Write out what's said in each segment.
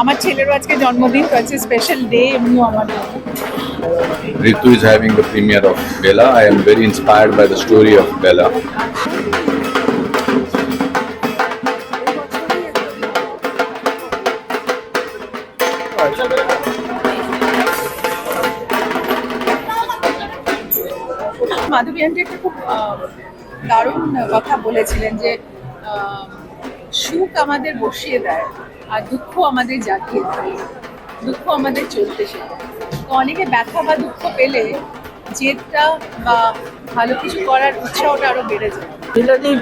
আমার ছেলেরও আজকে জন্মদিন তো আজকে স্পেশাল ডে এমনিও আমার জন্য। Ritu is having the premiere of Bella. I am very inspired by the story of Bella. মাধবী একটা খুব দারুণ কথা বলেছিলেন যে সুখ আমাদের বসিয়ে দেয় আর দুঃখ আমাদের জাগিয়ে দেয়। দুঃখ আমাদের চলতে শেখায় তো অনেকে ব্যথা বা দুঃখ পেলে জেদটা বা ভালো কিছু করার উৎসাহটা আরও বেড়ে যায়। বিলাদির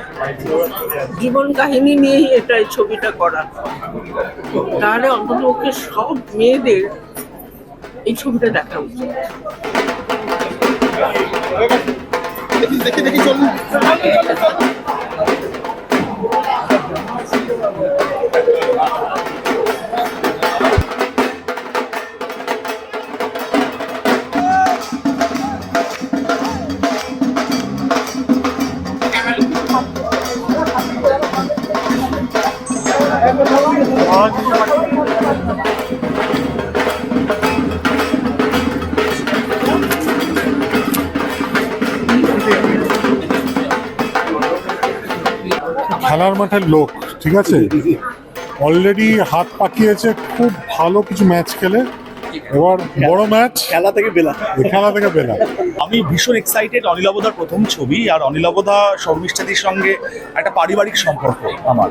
জীবন কাহিনী নিয়েই এটা এই ছবিটা করা তাহলে অন্তত ওকে সব মেয়েদের এই ছবিটা দেখা উচিত। Ladies, ladies, ladies, ladies, ladies, ladies, ladies, ladies, ladies, খেলার মাঠের লোক ঠিক আছে? অলরেডি হাত পাকিয়েছে খুব ভালো কিছু ম্যাচ খেলে। এবার বড় ম্যাচ খেলা থেকে বেলা। খেলা থেকে বেলা। আমি ভীষণ এক্সাইটেড অনিলাবদার প্রথম ছবি আর অনিলাবদা শর্মিষ্ঠাদির সঙ্গে একটা পারিবারিক সম্পর্ক আমার।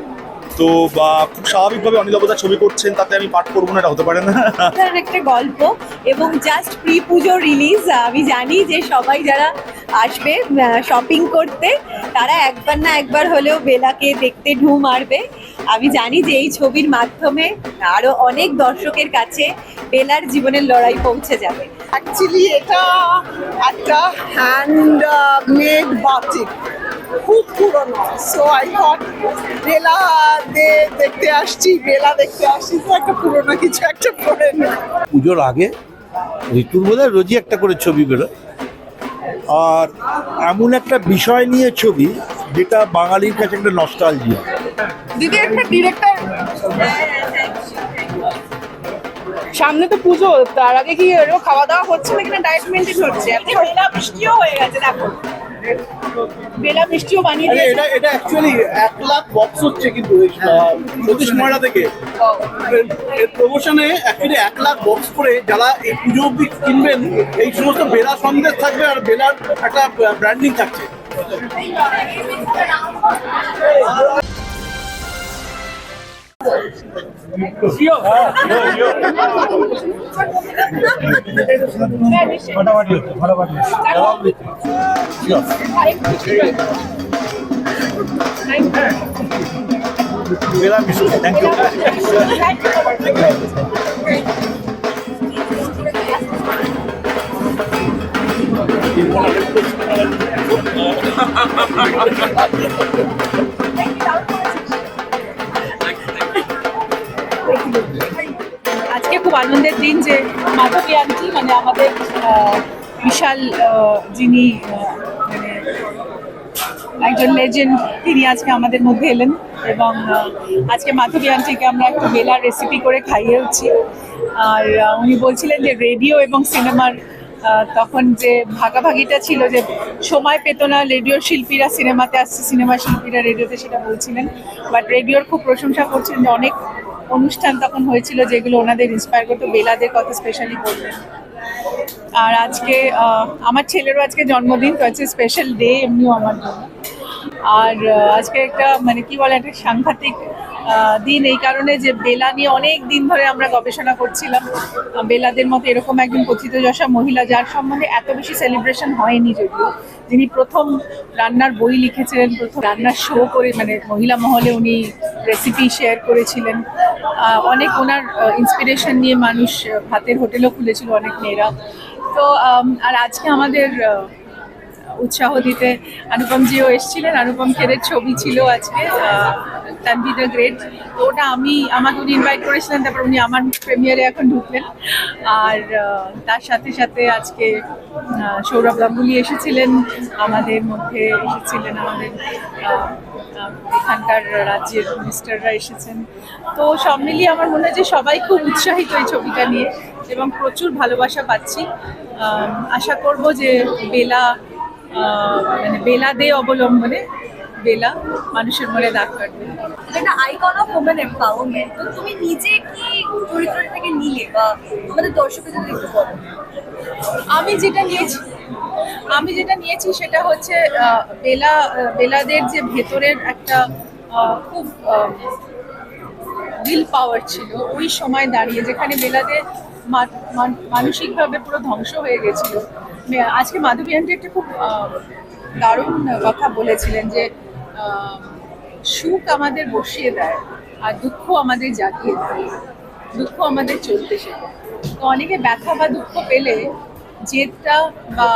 তো বা খুব স্বাভাবিকভাবে অনিলাবদা ছবি করছেন তাতে আমি পাঠ করব না এটা হতে পারে না। একটা গল্প এবং জাস্ট প্রি পুজো রিলিজ আমি জানি যে সবাই যারা আসবে শপিং করতে তারা একবার না একবার হলেও বেলাকে দেখতে ঢু মারবে। আমি জানি যে এই ছবির মাধ্যমে আরও অনেক দর্শকের কাছে বেলার জীবনের লড়াই পৌঁছে যাবে। অ্যাকচুয়ালি এটা একটা হ্যান্ড মেড বাটিক খুব পুরনো। সো আই থট বেলা দে দেখতে আসছি বেলা দেখতে আসছি তো একটা পুরনো কিছু একটা পরে পুজোর আগে ঋতুর বোধহয় রোজই একটা করে ছবি বেরোয়। আর এমন একটা বিষয় নিয়ে ছবি যেটা বাঙালির কাছে একটা নস্টালজিয়া দিদি একটা ডিরেক্টর সামনে তো পুজো তার আগে কি খাওয়া দাওয়া হচ্ছে না? কিনা ডায়েট মেনটেন হচ্ছে। এখন বেলা মিষ্টিও হয়ে গেছে দেখো। বেলা মিষ্টিও বানিয়ে দিয়েছে। এটা এটা অ্যাকচুয়ালি এক লাখ বক্স হচ্ছে কিন্তু সতীশ ময়রা থেকে। প্রমোশনে অ্যাকচুয়ালি এক লাখ বক্স করে যারা এই পুজো অব্দি কিনবেন এই সমস্ত বেলা সন্দেশ থাকবে আর বেলার একটা ব্র্যান্ডিং থাকছে। বেলা মিষ্টি থ্যাংক ইউ আজকে খুব আনন্দের দিন যে মাধবী আন্টি মানে আমাদের বিশাল যিনি মানে একজন লেজেন্ড তিনি আজকে আমাদের মধ্যে এলেন এবং আজকে মাধবী আন্টিকে আমরা একটু বেলার রেসিপি করে খাইয়েওছি। আর উনি বলছিলেন যে রেডিও এবং সিনেমার তখন যে ভাগাভাগিটা ছিল যে সময় পেত না রেডিও শিল্পীরা সিনেমাতে আসছে সিনেমা শিল্পীরা রেডিওতে সেটা বলছিলেন। বাট রেডিওর খুব প্রশংসা করছেন যে অনেক অনুষ্ঠান তখন হয়েছিল যেগুলো ওনাদের ইন্সপায়ার করতো, বেলাদের কথা স্পেশালি বললেন। আর আজকে আমার ছেলেরও আজকে জন্মদিন, তো আছে স্পেশাল ডে এমনিও আমার জন্য। আর আজকে একটা মানে কি বলে, একটা সাংঘাতিক দিন এই কারণে যে বেলা নিয়ে অনেক দিন ধরে আমরা গবেষণা করছিলাম। বেলাদের মতো এরকম একজন কথিতযশা মহিলা যার সম্বন্ধে এত বেশি সেলিব্রেশন হয়নি যদিও। যিনি প্রথম রান্নার বই লিখেছিলেন, প্রথম রান্নার শো করে মানে মহিলা মহলে উনি রেসিপি শেয়ার করেছিলেন। অনেক ওনার ইন্সপিরেশন নিয়ে মানুষ ভাতের হোটেলও খুলেছিল অনেক মেয়েরা। তো আর আজকে আমাদের উৎসাহ দিতে অনুপমজিও এসেছিলেন, অনুপম খেরের ছবি ছিল আজকে তানভি দ্য গ্রেট তো ওটা আমি, আমাকে উনি ইনভাইট করেছিলেন, তারপর উনি আমার প্রেমিয়ারে এখন ঢুকলেন। আর তার সাথে সাথে আজকে সৌরভ গাঙ্গুলি এসেছিলেন, আমাদের মধ্যে এসেছিলেন আমাদের এখানকার রাজ্যের মিনিস্টাররা এসেছেন। তো সব মিলিয়ে আমার মনে হয় যে সবাই খুব উৎসাহিত এই ছবিটা নিয়ে, এবং প্রচুর ভালোবাসা পাচ্ছি। আশা করব যে বেলা মানে বেলা দে অবলম্বনে বেলা মানুষের মনে দাগ কাটবে। যেটা আইকন অফ ওমেন এম্পাওয়ারমেন্ট তো তুমি নিজে কি চরিত্রটা থেকে নিলে বা আমাদের দর্শকের জন্য একটু বলো। আমি যেটা নিয়েছি আমি যেটা নিয়েছি সেটা হচ্ছে বেলা বেলাদের যে ভেতরের একটা খুব উইল পাওয়ার ছিল ওই সময় দাঁড়িয়ে যেখানে বেলাদের মান- মানসিকভাবে পুরো ধ্বংস হয়ে গেছিল আজকে মাধবী আন্টি একটা খুব দারুণ কথা বলেছিলেন যে সুখ আমাদের বসিয়ে দেয় আর দুঃখ আমাদের জাগিয়ে দেয়। দুঃখ আমাদের চলতে শেখায়। তো অনেকে ব্যথা বা দুঃখ পেলে জেদটা বা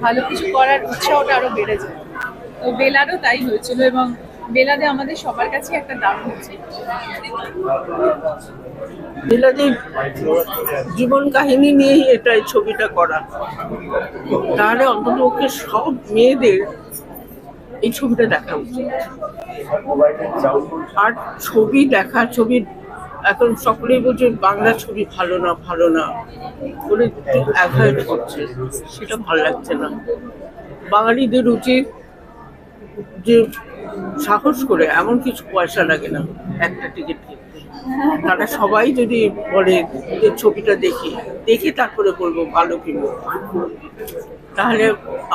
ভালো কিছু করার উৎসাহটা আরও বেড়ে যায়। তো বেলারও তাই হয়েছিল এবং বেলাদে আমাদের সবার কাছে একটা দাম হচ্ছে। জীবন কাহিনী নিয়েই এটা এই ছবিটা করা। তাহলে অন্তত ওকে সব মেয়েদের এই ছবিটা দেখা উচিত। আর ছবি দেখা, ছবি এখন সকলেই বলছে বাংলা ছবি ভালো না ভালো না বলে অ্যাভয়েড করছে। সেটা ভালো লাগছে না। বাঙালিদের উচিত যে সাহস করে এমন কিছু পয়সা লাগে না, একটা টিকিট তারা সবাই যদি বলে যে ছবিটা দেখি, দেখে তারপরে বলব ভালো কি মন্দ। তাহলে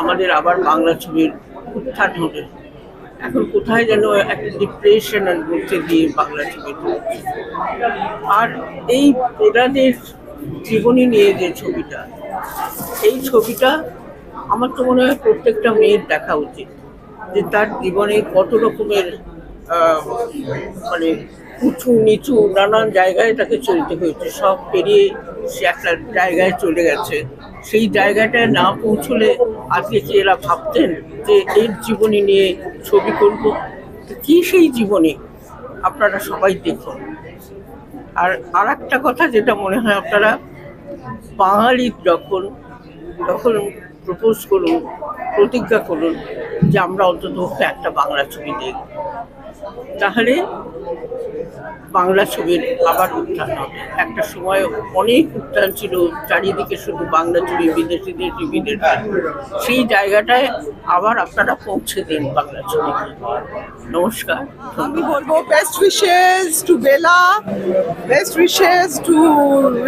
আমাদের আবার বাংলা ছবির উত্থান হবে এখন কোথায় যেন একটা ডিপ্রেশনের মধ্যে দিয়ে বাংলা ছবি। আর এই প্রধানের জীবনী নিয়ে যে ছবিটা, এই ছবিটা আমার তো মনে হয় প্রত্যেকটা মেয়ের দেখা উচিত যে তার জীবনে কত রকমের মানে উঁচু নিচু নানান জায়গায় তাকে চলতে হয়েছে। সব পেরিয়ে সে একটা জায়গায় চলে গেছে। সেই জায়গাটায় না পৌঁছলে আজকে কি এরা ভাবতেন যে এর জীবনী নিয়ে ছবি করব? কি সেই জীবনী? আপনারা সবাই দেখুন। আর আর একটা কথা যেটা মনে হয় আপনারা বাঙালির যখন যখন প্রপোজ করুন, প্রতিজ্ঞা করুন যে আমরা অন্তত একটা বাংলা ছবি দেখব। তাহলে বাংলা ছবির আবার উত্থান হবে। একটা সময় অনেক উত্থান ছিল, চারিদিকে শুধু বাংলা ছবি বিদেশিদের টিভিদের সেই জায়গাটায় আবার আপনারা পৌঁছে দিন বাংলা ছবি। নমস্কার আমি বলব best wishes to Bela best wishes to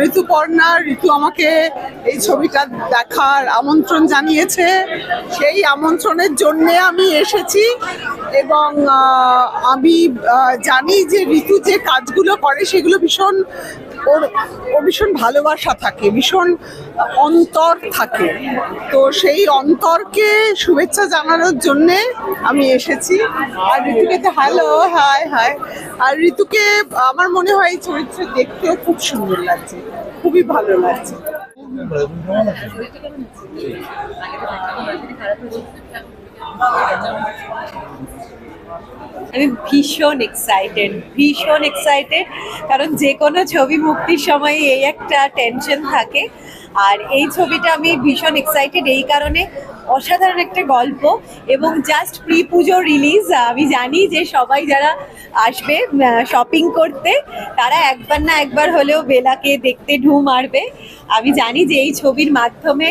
Rituparna, Ritu আমাকে এই ছবিটা দেখার আমন্ত্রণ জানিয়েছে। সেই আমন্ত্রণের জন্যে আমি এসেছি এবং আমি জানি যে ঋতু যে কাজগুলো করে সেগুলো ভীষণ ওর ওর ভীষণ ভালোবাসা থাকে, ভীষণ অন্তর থাকে। তো সেই অন্তরকে শুভেচ্ছা জানানোর জন্যে আমি এসেছি। আর ঋতুকে তো, হ্যালো, হাই হাই। আর ঋতুকে, আমার মনে হয় এই চরিত্র দেখতেও খুব সুন্দর লাগছে, খুবই ভালো লাগছে। আমি ভীষণ এক্সাইটেড ভীষণ এক্সাইটেড কারণ যে কোনো ছবি মুক্তির সময় এই একটা টেনশন থাকে। আর এই ছবিটা আমি ভীষণ এক্সাইটেড এই কারণে অসাধারণ একটা গল্প। এবং জাস্ট প্রি পুজো রিলিজ আমি জানি যে সবাই যারা আসবে শপিং করতে, তারা একবার না একবার হলেও বেলাকে দেখতে ঢু মারবে। আমি জানি যে এই ছবির মাধ্যমে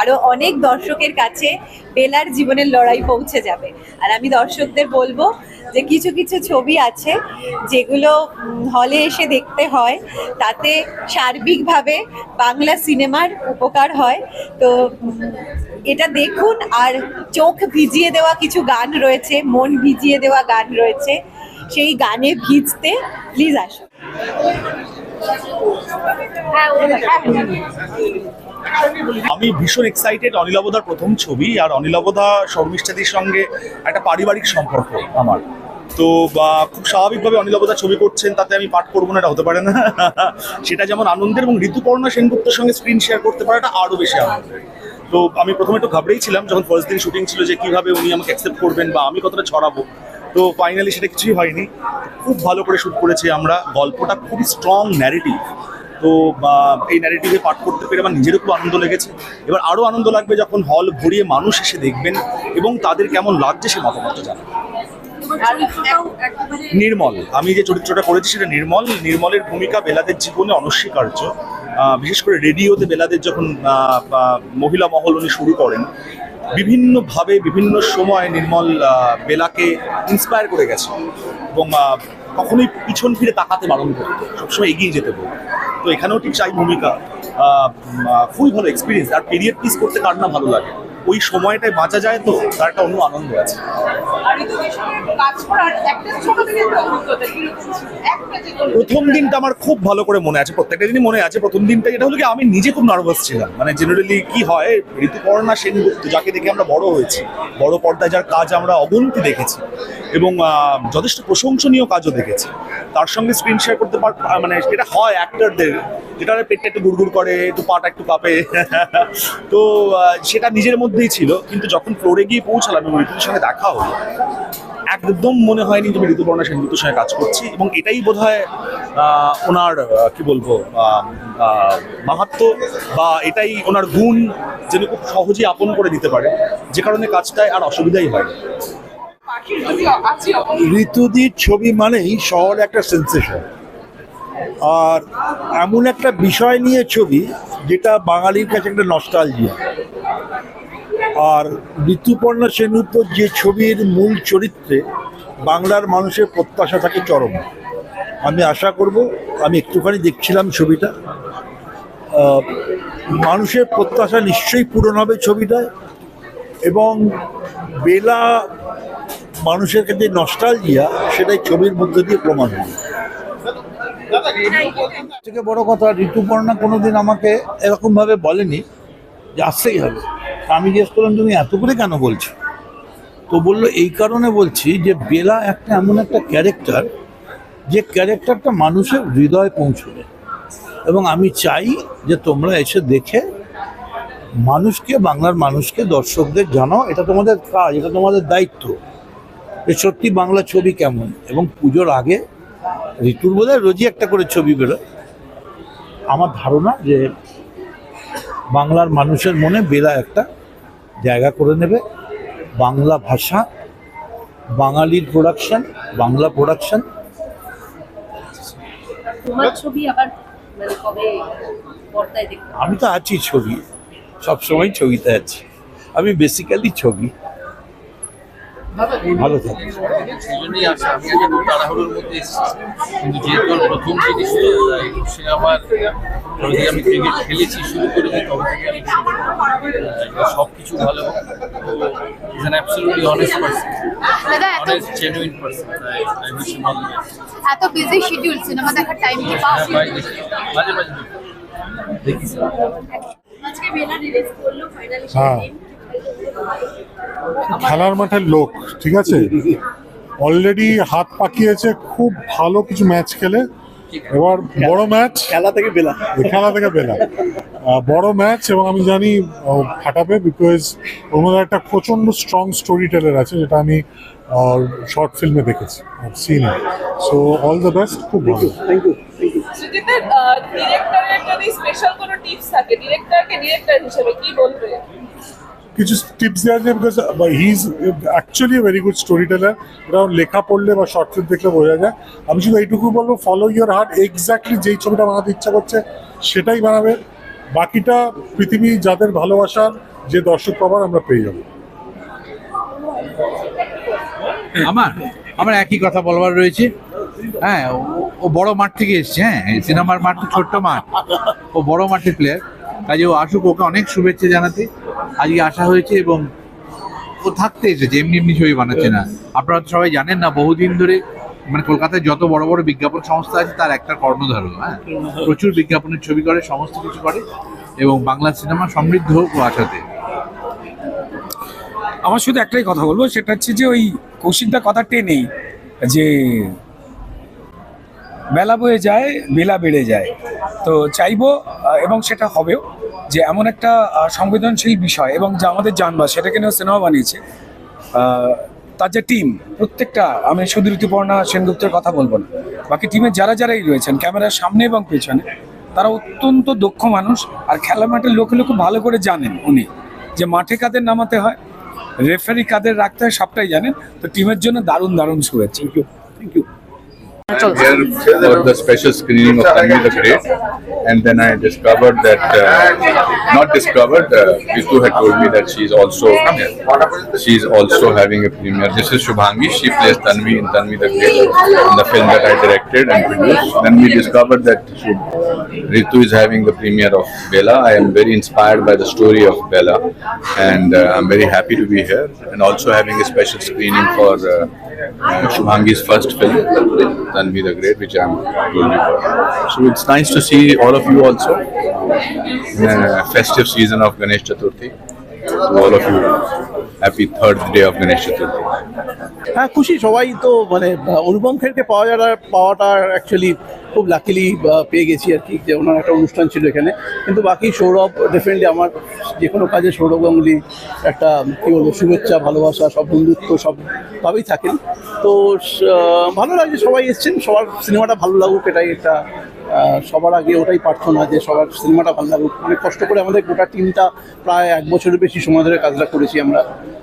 আরও অনেক দর্শকের কাছে বেলার জীবনের লড়াই পৌঁছে যাবে। আর আমি দর্শকদের বলব যে কিছু কিছু ছবি আছে যেগুলো হলে এসে দেখতে হয়। তাতে সার্বিকভাবে বাংলা সিনেমার উপকার হয়। তো এটা দেখুন, আর চোখ ভিজিয়ে দেওয়া কিছু গান রয়েছে, মন ভিজিয়ে দেওয়া গান রয়েছে। সেই গানে ভিজতে প্লিজ আসুন। আমি ভীষণ এক্সাইটেড অনিলাবদার প্রথম ছবি আর অনিলাবদা শর্মিষ্ঠাদির সঙ্গে একটা পারিবারিক সম্পর্ক আমার। তো, বা খুব স্বাভাবিকভাবে অনিলাবদা ছবি করছেন, তাতে আমি পাঠ করব না, এটা হতে পারে না। সেটা যেমন আনন্দের এবং ঋতুপর্ণা সেনগুপ্তের সঙ্গে স্ক্রিন শেয়ার করতে পারাটা আরও বেশি আনন্দের। তো, আমি প্রথমে একটু ঘাবড়েই ছিলাম যখন ফার্স্ট দিন শুটিং ছিল যে কীভাবে উনি আমাকে অ্যাকসেপ্ট করবেন বা আমি কতটা ছড়াবো। তো ফাইনালি সেটা কিছুই হয়নি। খুব ভালো করে শ্যুট করেছি আমরা। গল্পটা খুবই স্ট্রং ন্যারেটিভ তো বা এই ন্যারেটিভে পাঠ করতে পেরে আমার নিজেরও খুব আনন্দ লেগেছে। এবার আরও আনন্দ লাগবে যখন হল ভরিয়ে মানুষ এসে দেখবেন এবং তাদের কেমন লাগছে সে মতামতটা জানাবেন নির্মল, আমি যে চরিত্রটা করেছি সেটা নির্মল। নির্মলের ভূমিকা বেলাদের জীবনে অনস্বীকার্য। বিশেষ করে রেডিওতে বেলাদের যখন মহিলা মহল উনি শুরু করেন, বিভিন্নভাবে, বিভিন্ন সময় নির্মল বেলাকে ইন্সপায়ার করে গেছে। এবং কখনোই পিছন ফিরে তাকাতে বারণ করতো সবসময় এগিয়ে যেতে বলতো তো এখানেও ঠিক চাই ভূমিকা খুবই ভালো এক্সপিরিয়েন্স আর পিরিয়ড পিস করতে কার না ভালো লাগে? ওই সময়টায় বাঁচা যায় তো তার একটা অন্য আনন্দ আছে। প্রথম দিনটা আমার খুব ভালো করে মনে আছে প্রত্যেকটা দিনই মনে আছে। প্রথম দিনটা যেটা হলো কি আমি নিজে খুব নার্ভাস ছিলাম। মানে জেনারেলি কি হয় ঋতুপর্ণা সেনগুপ্ত যাকে দেখে আমরা বড় হয়েছি বড় পর্দায় যার কাজ আমরা অবনতি দেখেছি এবং যথেষ্ট প্রশংসনীয় কাজও দেখেছি। তার সঙ্গে স্ক্রিন শেয়ার করতে পার মানে এটা হয় অ্যাক্টারদের যেটা পেটটা একটু গুড়গুড় করে একটু পাটা একটু কাঁপে। তো সেটা নিজের মধ্যেই ছিল, কিন্তু যখন ফ্লোরে গিয়ে পৌঁছালাম এবং ঋতুর সঙ্গে দেখা হলো, একদম মনে হয়নি যে তুমি ঋতুপর্ণা সেনগুপ্তের সঙ্গে কাজ করছি এবং এটাই বোধ হয় ওনার কি বলব মাহাত্ম বা এটাই ওনার গুণ যেন খুব সহজেই আপন করে দিতে পারে। যে কারণে কাজটায় আর অসুবিধাই হয় ঋতুদির ছবি মানেই শহরে একটা সেন্সেশন আর এমন একটা বিষয় নিয়ে ছবি, যেটা বাঙালির কাছে একটা নস্টালজিয়া আর ঋতুপর্ণা সেনগুপ্ত যে ছবির মূল চরিত্রে বাংলার মানুষের প্রত্যাশা থাকে চরম। আমি আশা করব, আমি একটুখানি দেখছিলাম ছবিটা। মানুষের প্রত্যাশা নিশ্চয়ই পূরণ হবে ছবিটায় এবং বেলা মানুষের কাছে নস্টালজিয়া সেটাই ছবির মধ্যে দিয়ে প্রমাণ হবে। থেকে বড় কথা, ঋতুপর্ণা কোনোদিন আমাকে এরকমভাবে বলেনি যে আসতেই হবে। আমি জিজ্ঞেস করলাম, তুমি এত করে কেন বলছো? তো বলল, এই কারণে বলছি যে বেলা একটা এমন একটা ক্যারেক্টার যে ক্যারেক্টারটা মানুষের হৃদয়ে পৌঁছবে। এবং আমি চাই যে তোমরা এসে দেখে মানুষকে, বাংলার মানুষকে, দর্শকদের জানাও এটা তোমাদের কাজ, এটা তোমাদের দায়িত্ব। যে সত্যি বাংলা ছবি কেমন? এবং পুজোর আগে ঋতুর বোধ রোজই একটা করে ছবি বেরোয়। আমার ধারণা যে বাংলার মানুষের মনে বেলা একটা জায়গা করে নেবে। বাংলা ভাষা বাঙালির প্রোডাকশন বাংলা প্রোডাকশন মানে দেখতে আমি তো আছি ছবি সবসময় ছবিতে আছি। আমি বেসিক্যালি ছবি। ভালো থাকি। সেই জন্যই আসা আমি আগে খুব তাড়াহুড়োর মধ্যে এসেছি। কিন্তু যেহেতু আমার প্রথম জিনিস তো সে আমার যবে আমি ক্রিকেট খেলেছি শুরু করেছি তবে থেকে আমি সব কিছু ভালো। Is an absolutely honest person দাদা এত honest genuine person I wish him all the best এত বিজি শিডিউল সিনেমা দেখার টাইম কি পাও? ভাই দেখি। মাঝে মাঝে। দেখি। দেখি আজকে বেলা রিলিজ করল ফাইনালি হ্যাঁ। খেলার মাঠের লোক ঠিক আছে? অলরেডি হাত পাকিয়েছে খুব ভালো কিছু ম্যাচ খেলে। এবার বড় ম্যাচ খেলা থেকে বেলা। খেলা থেকে আহ, বড় ম্যাচ এবং আমি জানি ফাটাবে বিকজ ওর মধ্যে একটা প্রচণ্ড স্ট্রং স্টোরি টেলার আছে যেটা আমি শর্ট ফিল্মে দেখেছি scene so all the best খুব ভালো। থ্যাংক ইউ ডিরেক্টরের যদি স্পেশাল কোনো টিপস থাকে ডিরেক্টরকে ডিরেক্টর হিসেবে কি বলবে? কিছু টিপস দেওয়া যায় because he is actually very good storyteller এটা লেখা পড়লে বা শর্ট ফিল্ম দেখলে বোঝা যায় আমি শুধু এইটুকু বলব ফলো ইয়োর হার্ট এক্স্যাক্টলি যেই ছবিটা বানাতে ইচ্ছা করছে সেটাই বানাবে বাকিটা পৃথিবী যাদের ভালোবাসার যে দর্শক পাবার আমরা পেয়ে যাব আমার আমার একই কথা বলবার রয়েছে। হ্যাঁ ও- বড় মাঠ থেকে এসছে হ্যাঁ সিনেমার মাঠ ছোট্ট মাঠ। ও বড় মাঠের প্লেয়ার কাজে ও আসুক, ওকে অনেক শুভেচ্ছা জানাতে। আজকে আসা হয়েছে এবং ও থাকতে এসেছে এমনি এমনি ছবি বানাচ্ছে না। আপনারা তো সবাই জানেন না বহুদিন ধরে মানে কলকাতায় যত বড় বড় বিজ্ঞাপন সংস্থা আছে তার একটা কর্ণধার হ্যাঁ? প্রচুর বিজ্ঞাপনের ছবি করে সমস্ত কিছু করে এবং বাংলা সিনেমা সমৃদ্ধ হোক ও আশাতে। আমার শুধু একটাই কথা বলব সেটা হচ্ছে যে ওই কৌশিকদা কথা টেনেই যে বেলা বয়ে যায় বেলা বেড়ে যায়। তো চাইব এবং সেটা হবেও। যে এমন একটা সংবেদনশীল বিষয় এবং যে আমাদের জানবা সেটাকে নিয়েও সিনেমা বানিয়েছে। তার যে টিম, প্রত্যেকটা, আমি শুধু ঋতুপর্ণা সেনগুপ্তের কথা বলব না। বাকি টিমের যারা যারাই রয়েছেন, ক্যামেরার সামনে এবং পেছনে, তারা অত্যন্ত দক্ষ মানুষ আর খেলা মাঠের লোকে লোকে ভালো করে জানেন উনি। যে মাঠে কাদের নামাতে হয়, রেফারি কাদের রাখতে হয়, সবটাই জানেন। তো টিমের জন্য দারুণ দারুণ শুভেচ্ছা। Thank you thank you here for the special screening of Tanvi the Great, and then I discovered that uh, not discovered. Uh, Ritu had told me that she's also she's also having a premiere. This is Shubhangi. She plays Tanvi in Tanvi the Great in the film that I directed and produced. Then we discovered that Ritu is having the premiere of Bella. I am very inspired by the story of Bella, and uh, I'm very happy to be here and also having a special screening for. Uh, Shubhangi's first film, Tanvi the Great, which I'm doing for. So it's nice to see all of you also in a festive season of Ganesh Chaturthi. To all of you, happy third day of Ganesh Chaturthi. হ্যাঁ খুশি। সবাই তো মানে অনুপম খেরকে পাওয়া যাওয়াটা পাওয়াটা actually খুব luckily পেয়ে গেছি আর কি, যে ওনার একটা অনুষ্ঠান ছিল এখানে। কিন্তু বাকি সৌরভ ডেফিনেটলি আমার যে কোনো কাজে সৌরভ গাঙ্গুলি একটা, কী বলব, শুভেচ্ছা, ভালোবাসা, সব বন্ধুত্ব সবভাবেই থাকেন। তো ভালো লাগছে সবাই এসছেন, সবার সিনেমাটা ভালো লাগুক, এটাই একটা সবার আগে ওটাই প্রার্থনা যে সবার সিনেমাটা ভালো লাগুক। অনেক কষ্ট করে আমাদের গোটা টিমটা প্রায় এক বছরের বেশি সময় ধরে কাজটা করেছি আমরা।